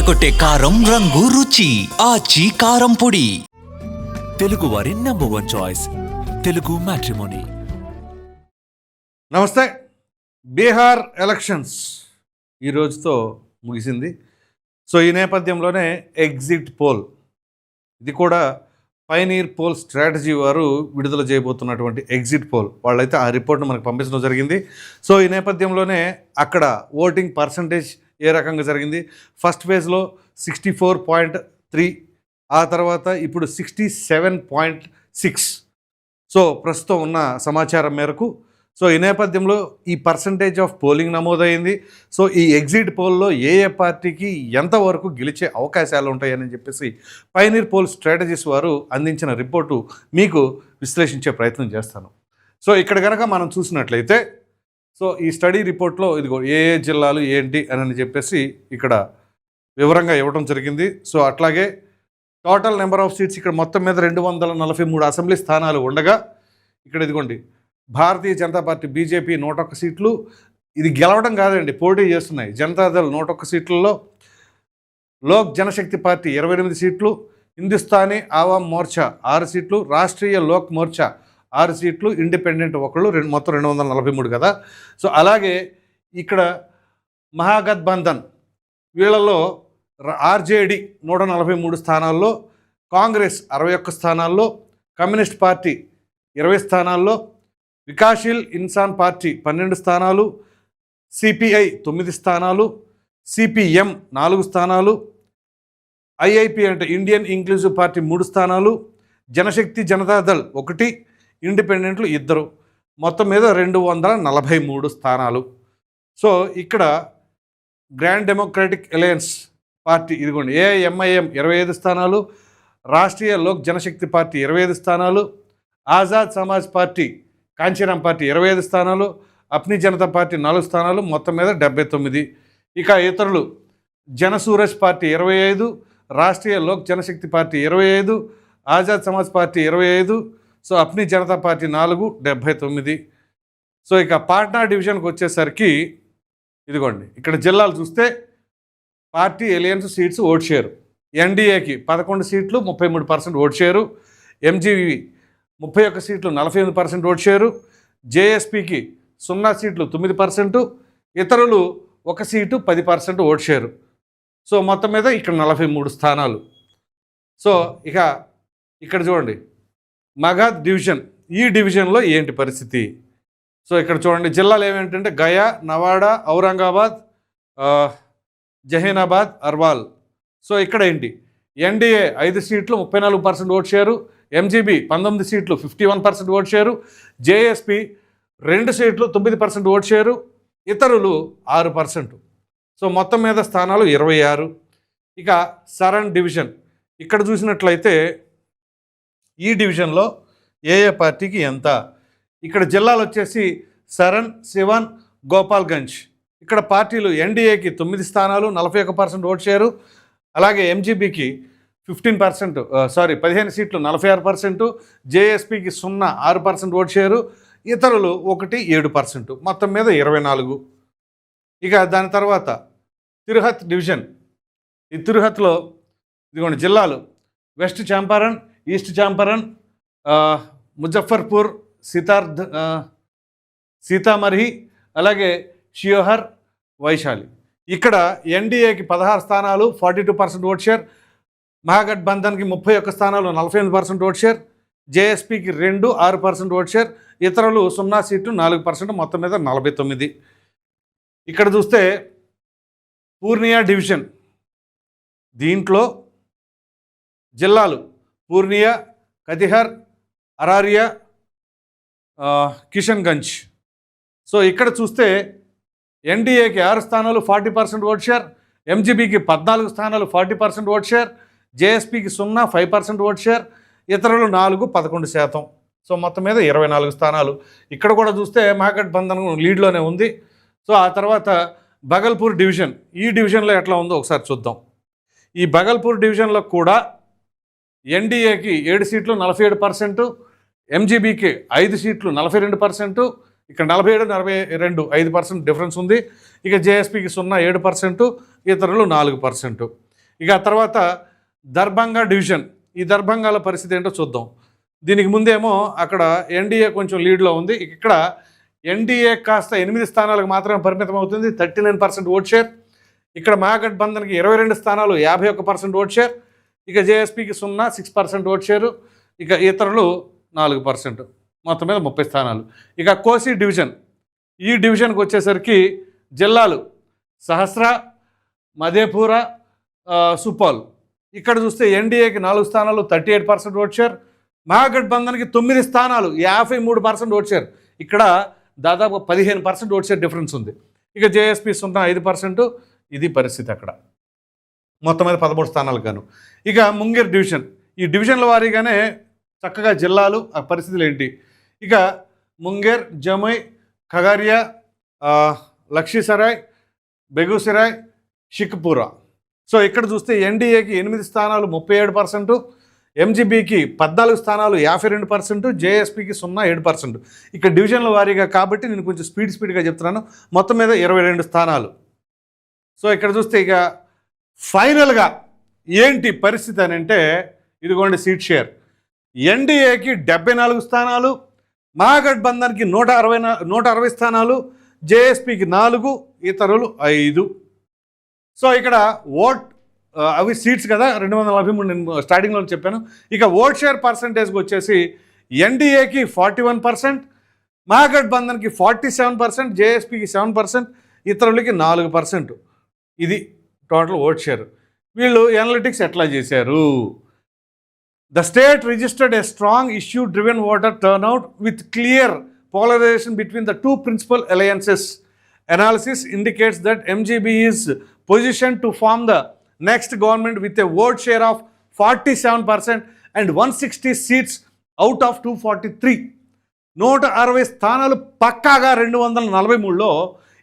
అదరకొట్టే కారం రంగు రుచి. ఆచి కారం పొడి. తెలుగు వారి number one choice Telugu matrimony నమస్తే. బీహార్ ఎలక్షన్స్ ఈ రోజుతో ముగిసింది. సో ఈ నేపథ్యంలోనే ఎగ్జిట్ పోల్ ఇది కూడా పైనీర్ పోల్ స్ట్రాటజీ వారు విడుదల చేయబోతున్నటువంటి ఎగ్జిట్ పోల్ వాళ్ళైతే ఆ రిపోర్ట్ను మనకు పంపించడం జరిగింది. సో ఈ నేపథ్యంలోనే అక్కడ ఓటింగ్ పర్సంటేజ్ ఏ రకంగా జరిగింది? ఫస్ట్ ఫేజ్లో సిక్స్టీ ఫోర్ పాయింట్ త్రీ ఆ తర్వాత ఇప్పుడు sixty seven point six. So ప్రస్తుతం ఉన్న సమాచారం మేరకు సో ఈ నేపథ్యంలో ఈ పర్సంటేజ్ ఆఫ్ పోలింగ్ నమోదైంది. సో ఈ ఎగ్జిట్ పోల్లో ఏ ఏ పార్టీకి ఎంతవరకు గెలిచే అవకాశాలు ఉంటాయని చెప్పేసి పైనీర్ పోల్ స్ట్రాటజీస్ వారు అందించిన రిపోర్టు మీకు విశ్లేషించే ప్రయత్నం చేస్తాను. సో ఇక్కడ కనుక మనం చూసినట్లయితే సో ఈ స్టడీ రిపోర్ట్లో ఇదిగో ఏ ఏ జిల్లాలు ఏంటి అని చెప్పేసి ఇక్కడ వివరంగా ఇవ్వడం జరిగింది. సో అట్లాగే టోటల్ నెంబర్ ఆఫ్ సీట్స్ ఇక్కడ మొత్తం మీద రెండు వందల నలభై మూడు అసెంబ్లీ స్థానాలు ఉండగా ఇక్కడ ఇదిగోండి భారతీయ జనతా పార్టీ బీజేపీ నూట ఒక్క సీట్లు. ఇది గెలవడం కాదండి పోటీ చేస్తున్నాయి. జనతాదళ్ నూట ఒక్క సీట్లలో లోక్ జనశక్తి పార్టీ ఇరవై ఎనిమిది సీట్లు. హిందుస్థానీ ఆవామ్ మోర్చా ఆరు సీట్లు. రాష్ట్రీయ లోక్ మోర్చా ఆరు సీట్లు ఇండిపెండెంట్ ఒకళ్ళు రెండు మొత్తం రెండు వందల నలభై మూడు కదా. సో అలాగే ఇక్కడ మహాగత్బంధన్ వీళ్ళలో ఆర్జేడి నూట నలభై మూడు స్థానాల్లో కాంగ్రెస్ అరవై ఒక్క స్థానాల్లో కమ్యూనిస్ట్ పార్టీ ఇరవై స్థానాల్లో వికాషీల్ ఇన్సాన్ పార్టీ పన్నెండు స్థానాలు సిపిఐ తొమ్మిది స్థానాలు సిపిఎం నాలుగు స్థానాలు ఐఐపి అంటే ఇండియన్ ఇంక్లూజివ్ పార్టీ మూడు స్థానాలు జనశక్తి జనతాదళ్ ఒకటి ఇండిపెండెంట్లు ఇద్దరు. మొత్తం మీద రెండు వందల నలభై మూడు స్థానాలు. సో ఇక్కడ గ్రాండ్ డెమోక్రాటిక్ అలయన్స్ పార్టీ ఇదిగోండి ఏఐఎంఐఎం ఇరవై ఐదు స్థానాలు రాష్ట్రీయ లోక్ జనశక్తి పార్టీ ఇరవై ఐదు స్థానాలు ఆజాద్ సమాజ్ పార్టీ కాంచీరామ్ పార్టీ ఇరవై ఐదు స్థానాలు అప్ని జనతా పార్టీ నాలుగు స్థానాలు మొత్తం మీద డెబ్బై తొమ్మిది. ఇక ఇతరులు జనసూరజ్ పార్టీ ఇరవై ఐదు రాష్ట్రీయ లోక్ జనశక్తి పార్టీ ఇరవై ఐదు ఆజాద్ సమాజ్ పార్టీ ఇరవై ఐదు సో అప్ని జనతా పార్టీ నాలుగు డెబ్భై తొమ్మిది. సో ఇక పాట్నా డివిజన్కి వచ్చేసరికి ఇదిగోండి ఇక్కడ జిల్లాలు చూస్తే party alliance seats vote share. ఎన్డీఏకి పదకొండు సీట్లు ముప్పై మూడు పర్సెంట్ ఓట్ షేరు. ఎంజీవి ముప్పై ఒక్క సీట్లు నలభై ఎనిమిది పర్సెంట్ ఓట్ షేరు. జేఎస్పీకి సున్నా సీట్లు తొమ్మిది పర్సెంటు. ఇతరులు ఒక సీటు పది పర్సెంట్ ఓట్ షేరు. సో మొత్తం మీద ఇక్కడ నలభై మూడు స్థానాలు. సో ఇక ఇక్కడ చూడండి మగధ్ డివిజన్. ఈ డివిజన్లో ఏంటి పరిస్థితి? సో ఇక్కడ చూడండి జిల్లాలు ఏమేంటంటే గయా నవాడా ఔరంగాబాద్ జహీనాబాద్ అర్వాల్. సో ఇక్కడ ఏంటి? ఎన్డీఏ ఐదు సీట్లు ముప్పై నాలుగు పర్సెంట్ ఓట్ షేరు. ఎంజీబీ పంతొమ్మిది సీట్లు fifty one percent vote share. JSP రెండు సీట్లు తొమ్మిది పర్సెంట్ ఓట్ షేరు. ఇతరులు ఆరు పర్సెంట్. సో మొత్తం మీద స్థానాలు ఇరవై ఆరు. ఇక సరణ్ డివిజన్. ఇక్కడ చూసినట్లయితే ఈ డివిజన్లో ఏ ఏ పార్టీకి ఎంత? ఇక్కడ జిల్లాలు వచ్చేసి సరణ్ శివన్ గోపాల్గంజ్. ఇక్కడ పార్టీలు ఎన్డీఏకి తొమ్మిది స్థానాలు నలభై ఒక పర్సెంట్ ఓట్ షేరు అలాగే ఎంజీబీకి ఫిఫ్టీన్ పర్సెంట్ సారీ పదిహేను సీట్లు నలభై ఆరు పర్సెంటు జేఎస్పీకి సున్నా ఆరు పర్సెంట్ ఓట్ షేరు ఇతరులు ఒకటి ఏడు పర్సెంట్ మొత్తం మీద ఇరవై నాలుగు. ఇక దాని తర్వాత తిరుహత్ డివిజన్. ఈ తిరుహత్లో ఇదిగోండి జిల్లాలు. వెస్ట్ చాంపారన్ ఈస్ట్ చాంపరన్ ముజఫర్పూర్ సితార్థ్ సీతామర్హి అలాగే షియోహర్ వైశాలి. ఇక్కడ ఎన్డీఏకి పదహారు స్థానాలు forty two percent vote share మహాగఠబంధన్కి ముప్పై ఒక్క స్థానాలు నలభై ఎనిమిది పర్సెంట్ ఓట్ షేర్ జేఎస్పీకి రెండు ఆరు పర్సెంట్ ఓట్ షేర్ ఇతరులు సున్నా సీట్లు నాలుగు పర్సెంట్ మొత్తం మీద నలభై తొమ్మిది. ఇక్కడ చూస్తే పూర్ణియా డివిజన్ దీంట్లో జిల్లాలు పూర్ణియా కతిహర్ అరారియా కిషన్గంజ్. సో ఇక్కడ చూస్తే ఎన్డీఏకి ఆరు స్థానాలు ఫార్టీ పర్సెంట్ ఓట్ షేర్ ఎంజీబీకి పద్నాలుగు స్థానాలు ఫార్టీ పర్సెంట్ ఓట్ షేర్ జేఎస్పీకి సున్నా ఫైవ్ పర్సెంట్ ఓట్ షేర్ ఇతరులు నాలుగు పదకొండు శాతం. సో మొత్తం మీద ఇరవై నాలుగు స్థానాలు. ఇక్కడ కూడా చూస్తే మహాగఠబంధన్ లీడ్లోనే ఉంది. సో ఆ తర్వాత బగల్పూర్ డివిజన్. ఈ డివిజన్లో ఎట్లా ఉందో ఒకసారి చూద్దాం. ఈ బగల్పూర్ డివిజన్లో కూడా ఎన్డీఏకి ఏడు సీట్లు నలభై ఏడు పర్సెంటు ఎంజీబీకి ఐదు సీట్లు నలభై రెండు పర్సెంటు ఇక్కడ నలభై ఏడు నలభై రెండు ఐదు పర్సెంట్ డిఫరెన్స్ ఉంది. ఇక జేఎస్పీకి సున్నా ఏడు పర్సెంటు ఇతరులు నాలుగు పర్సెంటు. ఇక తర్వాత దర్భంగా డివిజన్. ఈ దర్భంగాల పరిస్థితి ఏంటో చూద్దాం. దీనికి ముందేమో అక్కడ ఎన్డీఏ కొంచెం లీడ్లో ఉంది. ఇక్కడ ఎన్డీఏ కాస్త ఎనిమిది స్థానాలకు మాత్రమే పరిమితం అవుతుంది. Thirty nine percent vote share. ఇక్కడ మహాగఠబంధన్కి ఇరవై రెండు స్థానాలు యాభై ఒక్క పర్సెంట్ ఓట్ షేర్. ఇక జేఎస్పీకి సున్నా సిక్స్ పర్సెంట్ ఓట్ షేరు ఇక ఇతరులు నాలుగు పర్సెంట్ మొత్తం మీద ముప్పై స్థానాలు. ఇక కోసి డివిజన్. ఈ డివిజన్కి వచ్చేసరికి జిల్లాలు సహస్ర మధేపుర సుపాల్. ఇక్కడ చూస్తే ఎన్డీఏకి నాలుగు స్థానాలు thirty eight percent vote share. మహాగఠబంధన్కి తొమ్మిది స్థానాలు యాభై మూడు పర్సెంట్ ఓట్ షేర్. ఇక్కడ దాదాపు పదిహేను పర్సెంట్ ఓట్ షేర్ డిఫరెన్స్ ఉంది. ఇక జేఎస్పీ సున్నా ఐదు పర్సెంట్ ఇది పరిస్థితి అక్కడ. మొత్తం మీద పదమూడు స్థానాలు గాను. ఇక ముంగేర్ డివిజన్. ఈ డివిజన్ల వారీగానే చక్కగా జిల్లాలు ఆ పరిస్థితులు ఏంటి? ఇక ముంగేర్ జమై ఖగారియా లక్షీసరాయ్ బెగుసరాయ్ షిక్పురా. సో ఇక్కడ చూస్తే ఎన్డీఏకి ఎనిమిది స్థానాలు ముప్పై ఏడు పర్సెంటు ఎంజీబీకి పద్నాలుగు స్థానాలు యాభై రెండు పర్సెంట్ జేఎస్పీకి సున్నా ఏడు పర్సెంట్. ఇక్కడ డివిజన్ల వారీగా కాబట్టి నేను కొంచెం స్పీడ్ స్పీడ్గా చెప్తున్నాను. మొత్తం మీద ఇరవై రెండు స్థానాలు. సో ఇక్కడ చూస్తే ఇక ఫైనల్గా ఏంటి పరిస్థితి అని అంటే ఇదిగోండి సీట్ షేర్. ఎన్డీఏకి డెబ్బై నాలుగు స్థానాలు మహాగఠబంధన్కి నూట అరవై నూట అరవై స్థానాలు జేఎస్పీకి నాలుగు ఇతరులు ఐదు. సో ఇక్కడ ఓట్ అవి సీట్స్ కదా రెండు వందల నలభై మూడు నేను స్టార్టింగ్లో చెప్పాను. ఇక ఓట్ షేర్ పర్సంటేజ్కి వచ్చేసి ఎన్డీఏకి ఫార్టీ వన్ పర్సెంట్ మహాగఠబంధన్కి ఫార్టీ సెవెన్ పర్సెంట్ జేఎస్పీకి సెవెన్ పర్సెంట్ ఇతరులకి నాలుగు పర్సెంట్. ఇది టోటల్ ఓట్ షేర్. వీళ్ళు ఎనలిటిక్స్ ఎట్లా చేశారు? The state registered a strong issue driven voter turnout with clear polarisation between the two principal alliances analysis indicates that MGB is positioned to form the next government with a vote share of 47% and 160 seats out of 243. నూట అరవై స్థానాలు పక్కాగా రెండు వందల నలభై మూడులో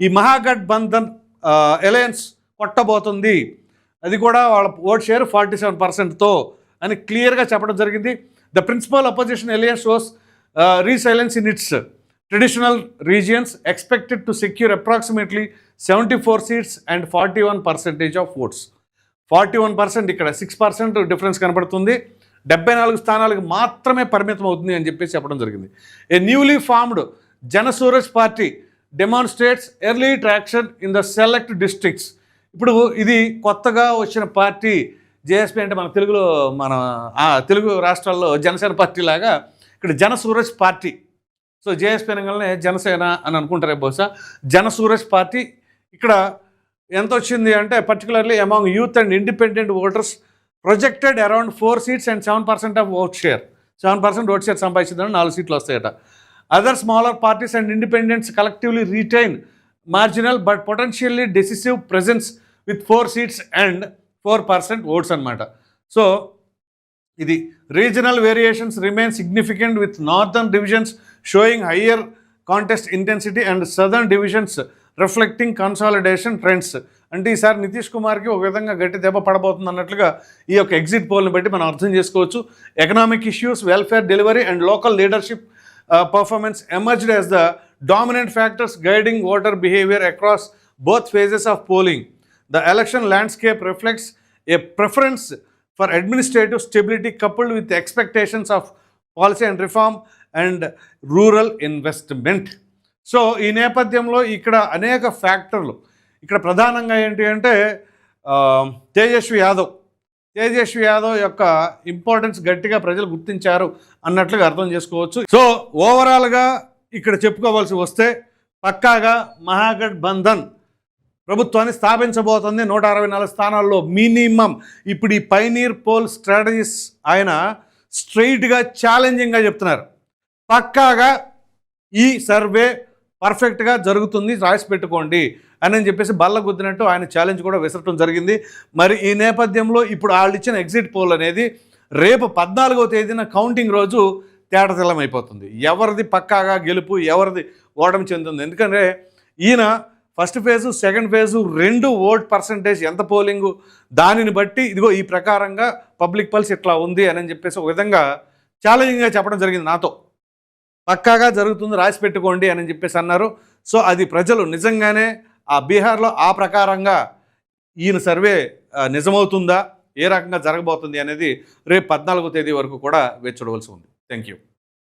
ఈ Mahagathbandhan alliance కొట్టబోతుంది. అది కూడా వాళ్ళ ఓట్ షేర్ ఫార్టీ సెవెన్ పర్సెంట్తో అని క్లియర్గా చెప్పడం జరిగింది. The principal opposition alliance was resilience in its traditional regions expected to secure approximately seventy four seats and forty one percentage of votes. Forty one percent ఇక్కడ six percent difference కనబడుతుంది. డెబ్బై నాలుగు స్థానాలకు మాత్రమే పరిమితం అవుతుంది అని చెప్పేసి చెప్పడం జరిగింది. A newly formed Jansuraaj party demonstrates early traction in the select districts ఇప్పుడు ఇది కొత్తగా వచ్చిన పార్టీ జేఎస్పీ అంటే మన తెలుగులో మన తెలుగు రాష్ట్రాల్లో జనసేన పార్టీ లాగా ఇక్కడ జనసూరజ్ పార్టీ. సో జేఎస్పీ అనగానే జనసేన అని అనుకుంటారే బహుశా. జనసూరజ్ పార్టీ ఇక్కడ ఎంత వచ్చింది అంటే particularly among youth and independent voters projected around four seats and seven percent of vote share seven percent vote share సంపాదించిందని నాలుగు సీట్లు వస్తాయట. Other smaller parties and independents collectively retain marginal but potentially decisive presence with four seats and four percent votes అనమాట so ఇది regional variations remain significant with northern divisions showing higher contest intensity and southern divisions reflecting consolidation trends అంటే ఈసారి నితీష్ కుమార్కి ఒక విధంగా గట్టి దెబ్బ పడబోతుంది అన్నట్లుగా ఈ యొక్క ఎగ్జిట్ పోల్ని బట్టి మనం అర్థం చేసుకోవచ్చు. Economic issues welfare delivery and local leadership performance emerged as the dominant factors guiding voter behaviour across both phases of polling The election landscape reflects a preference for administrative stability coupled with expectations of policy and reform and rural investment so ఈ నేపథ్యంలో ఇక్కడ అనేక ఫ్యాక్టర్లు ఇక్కడ ప్రధానంగా ఏంటి అంటే తేజస్వి యాదవ్. తేజస్వి యాదవ్ యొక్క importance గట్టిగా ప్రజలు గుర్తించారు అన్నట్లుగా అర్థం చేసుకోవచ్చు. సో ఓవరాల్గా ఇక్కడ చెప్పుకోవాల్సి వస్తే పక్కాగా మహాగఠబంధన్ ప్రభుత్వాన్ని స్థాపించబోతుంది నూట అరవై నాలుగు స్థానాల్లో మినిమం. ఇప్పుడు ఈ పైనీర్ పోల్ స్ట్రాటజీస్ ఆయన స్ట్రైట్గా ఛాలెంజింగ్గా చెప్తున్నారు. పక్కాగా ఈ సర్వే పర్ఫెక్ట్గా జరుగుతుంది రాసి పెట్టుకోండి అని అని చెప్పేసి బల్ల గుద్దినట్టు ఆయన ఛాలెంజ్ కూడా విసరటం జరిగింది. మరి ఈ నేపథ్యంలో ఇప్పుడు వాళ్ళు ఇచ్చిన ఎగ్జిట్ పోల్ అనేది రేపు పద్నాలుగో తేదీన కౌంటింగ్ రోజు తేటతెల్లం అయిపోతుంది ఎవరిది పక్కాగా గెలుపు ఎవరిది ఓటమి చెందుతుంది. ఎందుకంటే ఈయన ఫస్ట్ ఫేజు సెకండ్ ఫేజు రెండు ఓట్ పర్సంటేజ్ ఎంత పోలింగు దానిని బట్టి ఇదిగో ఈ ప్రకారంగా పబ్లిక్ పల్స్ ఇట్లా ఉంది అని చెప్పేసి ఒక విధంగా ఛాలెంజింగ్గా చెప్పడం జరిగింది నాతో. పక్కాగా జరుగుతుంది రాసి పెట్టుకోండి అని చెప్పేసి అన్నారు. సో అది ప్రజలు నిజంగానే ఆ బీహార్లో ఆ ప్రకారంగా ఈయన సర్వే నిజమవుతుందా ఏ రకంగా జరగబోతుంది అనేది రేపు పద్నాలుగో తేదీ వరకు కూడా వేచి చూడవలసి ఉంది. Thank you.